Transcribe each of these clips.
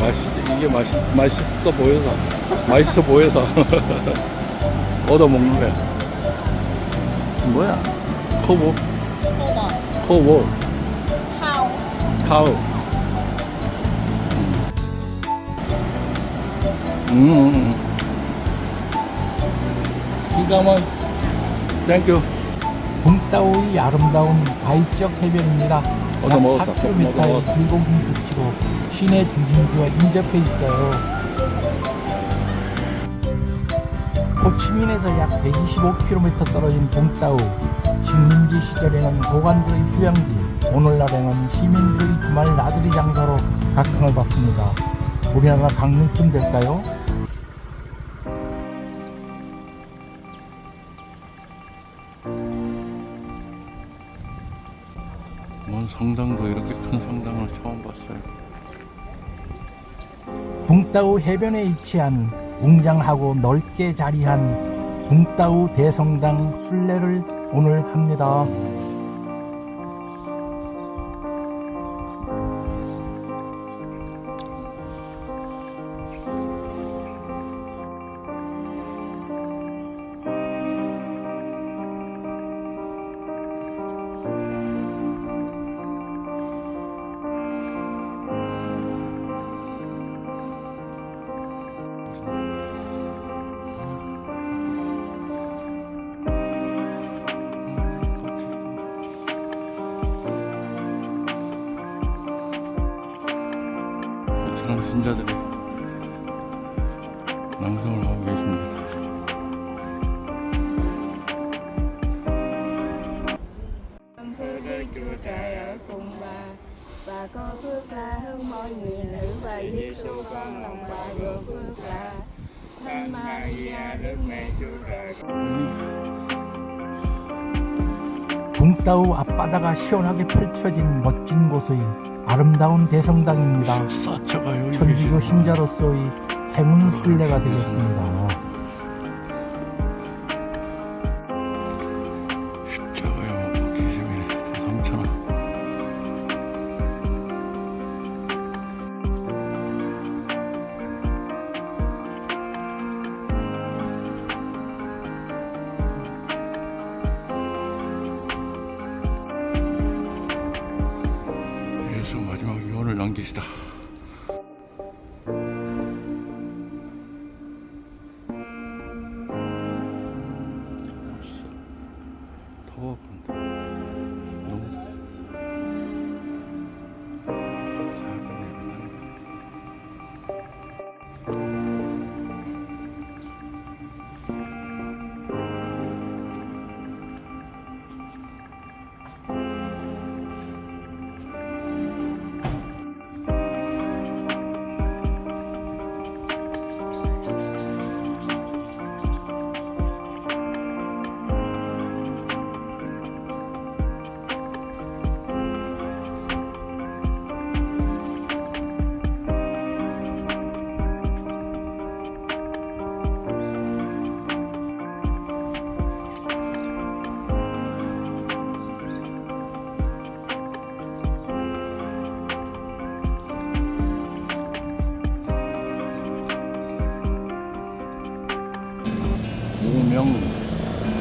맛있, 이게 맛있, 맛있어 보여서, 맛있어 보여서 얻어먹는 거야. 뭐야? 코보? 코보. 카우. 카우. 음. 이감은 땡큐. 붕따오의 아름다운 바이적 해변입니다. 얻어 약 먹었다. 얻어 4km의 먹었다. 길고긴 위치로 시내 중심부와 인접해 있어요. 호치민에서 약 125km 떨어진 붕따오. 식민지 시절에는 고관들의 휴양지, 오늘날에는 시민들의 주말 나들이 장소로 각광을 받습니다. 우리나라 강릉쯤 될까요? 성당도 이렇게 큰 성당을 처음 봤어요. 붕따우 해변에 위치한 웅장하고 넓게 자리한 붕따우 대성당 순례를 오늘 합니다. 낭송을 하고 계십니다. Ơn phước Đức Chúa Trời ở cùng bà Bà có phước lạ hơn mọi người nữ Và Giêsu con lòng bà gồm phước lạ Thánh Maria Đức Mẹ Chúa Trời 붕따우 앞바다가 시원하게 펼쳐진 멋진 곳의 아름다운 대성당입니다. 천주교. 신자로서의 순례가 되겠습니다. Oh.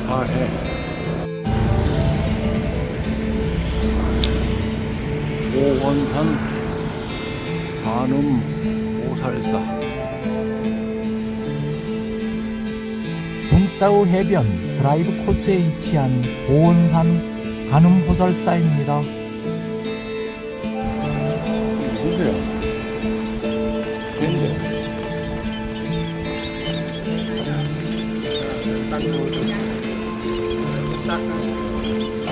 무명가해 오원산 간음 오살사 붕따우 해변 드라이브 코스에 위치한 보온산 간음 호설사입니다. 누구세요? 겐데 수영 하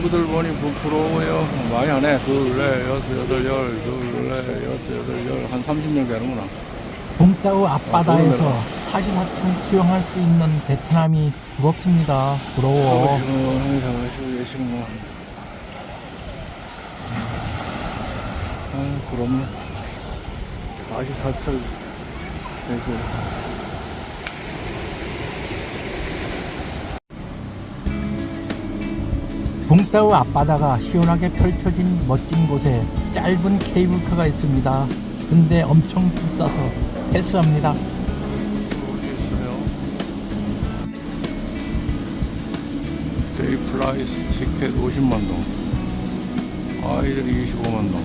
친구들 보니 부끄러워요. 많이 안 해. 둘, 넷, 여섯, 여덟, 열, 둘, 넷, 여섯, 여덟, 열. 한 30명 되는구나. 붕따우 아, 앞바다에서 그러네요. 사시사철 수영할 수 있는 베트남이 부럽습니다. 부러워. 아, 살살 되고. 붕따우 앞바다가 시원하게 펼쳐진 멋진 곳에 짧은 케이블카가 있습니다. 근데 엄청 비싸서 패스합니다. 데이 플라이스 티켓 50만 동. 아이들이 25만 동.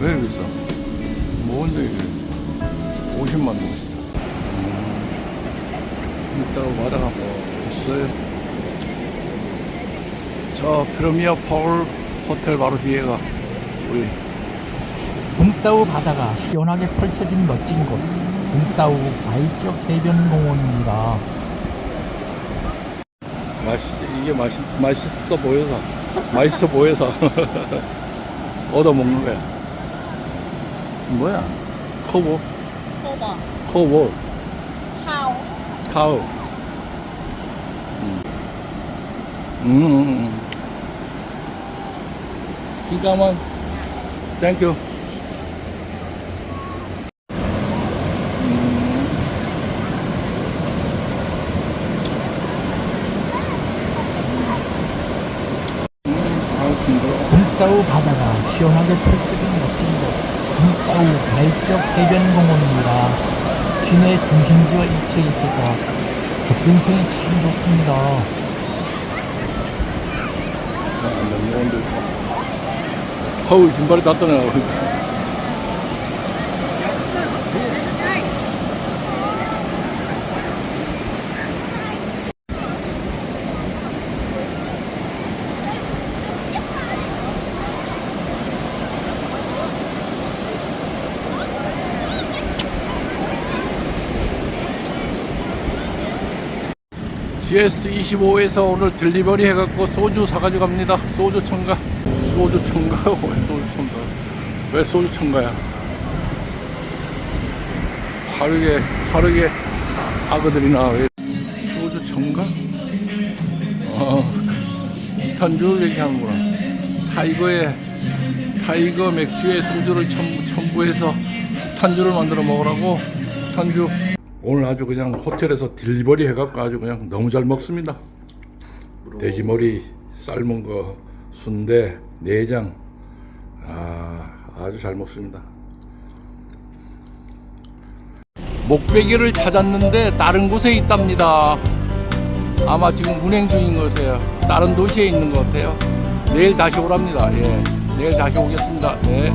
왜 이렇게 비싸? 뭔데 이게? 50만 동. 음, 이따가 받아갖고 있어요. 저 프리미어 폴 호텔 바로 뒤에가 우리 붕따우 바다가 시원하게 펼쳐진 멋진 곳 붕따우 바이쪽 해변 공원입니다. 맛있 이게 맛있 맛있어 보여서 맛있어 보여서 얻어 먹는 거야. 뭐야? 커보 소바. 커보 카오. 카우. 음. 음. 음. 기가만. 땡큐. 음. 아. 붕따우 바다가 시원하게 펼쳐진 멋진 곳 붕따우 바이쪽 해변 공원입니다. 시내 중심지와 위치해 있어서 접근성이 참 좋습니다. 어우, 신발이 다 떠나가고. GS25에서 오늘 딜리버리 해갖고 소주 사가지고 갑니다. 소주 첨가. 소주 첨가? 왜 소주 첨가? 왜 소주 첨가야? 하루에, 하루에 아그들이나 왜 소주 첨가? 어, 탄주 얘기하는구나. 타이거에, 타이거 맥주에 소주를 첨, 첨부해서 탄주를 만들어 먹으라고 탄주. 오늘 아주 그냥 호텔에서 딜리버리 해갖고 아주 그냥 너무 잘 먹습니다. 돼지머리 삶은 거, 순대, 내장, 아, 아주 잘 먹습니다. 목베개를 찾았는데 다른 곳에 있답니다. 아마 지금 운행 중인 것 같아요. 다른 도시에 있는 것 같아요. 내일 다시 오랍니다. 예. 내일 다시 오겠습니다. 네.